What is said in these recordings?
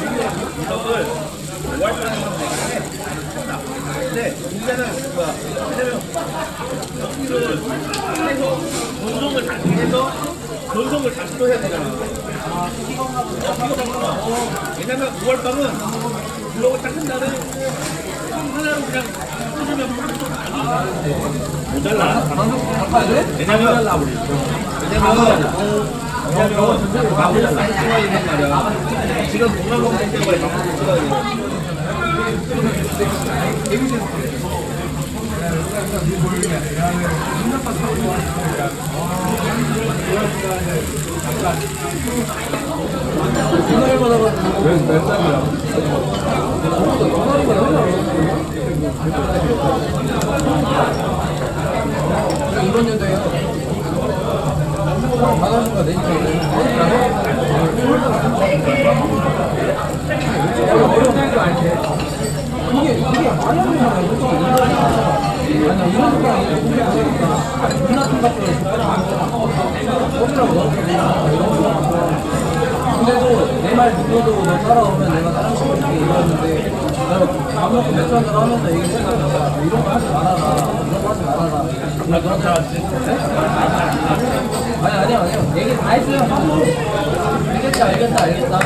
분석을 5월달에 하는 근데 문제는 뭐야? 왜냐면 여기를 해서 전송을 다시 해서 전송을 다시 또 해야 되잖아. 어, 왜냐면 5월 밤은 블로그 닦은 날은 하나로 그냥 뜯으면 모자라. 왜냐면 왜냐면 왜냐면 마블 많이 찍어야 되는 말이야. 지금 동남아 먹는 때문에 마블 찍어야 돼. 이번 연도에요. 받아주가 내니까. 이게 말이 안 맥주 한잔 하면서 얘기했으니까 이런 거 하지 말아라 이런 거 하지 말아라 나줄 알았지 아니 아니야 아니야 얘기 다 했어요. 하고 알겠다 알겠다 알겠다.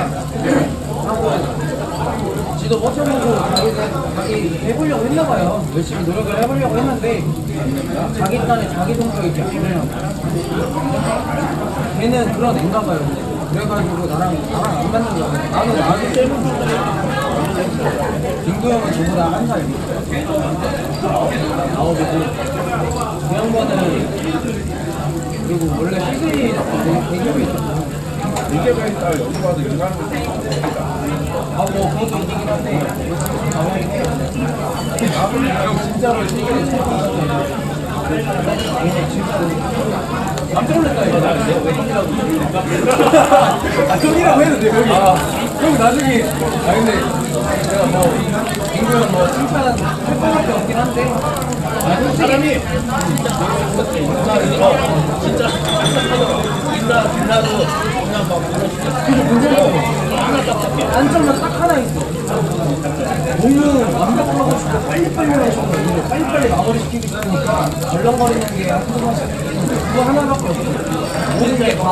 하고 지도 버텨보고 자기, 해보려고 했나봐요. 열심히 노력을 해보려고 했는데 자기 딴에 자기 성격이 이렇게 그냥 걔는 그런 애인가 봐요. 그래가지고 나랑 나랑 안 맞는 거야. 나는 나도 짧은 김구 형은 저보다 한살 밑에. 아홉이고. 그 양반은 그리고 원래 시즌이 대기업이 있었어. 이게 있다 여기 봐도 인간으로 아뭐 그것도 있긴 한데. 나는 진짜로 시즌이 깜짝 놀랐다 이거 나왜 형이라고 아 형이라고 해도 돼 형이 형 나중에 아 근데 제가 뭐 민구 형뭐 칭찬 할 거밖에 없긴 한데 아 솔직히 사람이 이거 진짜 인나 빛나도 그냥 막 단점만 딱 하나 있어 몸은 완벽하고 싶고 빨리빨리 하고 싶어 근데 빨리빨리 마무리 시키고 싶으니까 덜렁거리는 게 한두 번씩 그거 하나밖에 없어 모든 게다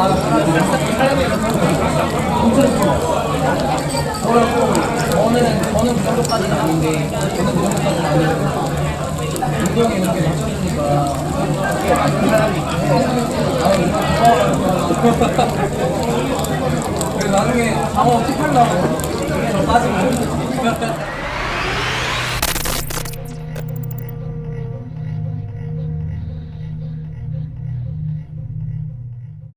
사람이 엄청 좋아 저는 저는 그 정도까지는 아닌데 저는 그 정도까지는 아니고 운동에 이렇게 맞춰주니까 그게 맞는 사람이 있고 그래서 나중에 장어 팁하려고 저 빠지고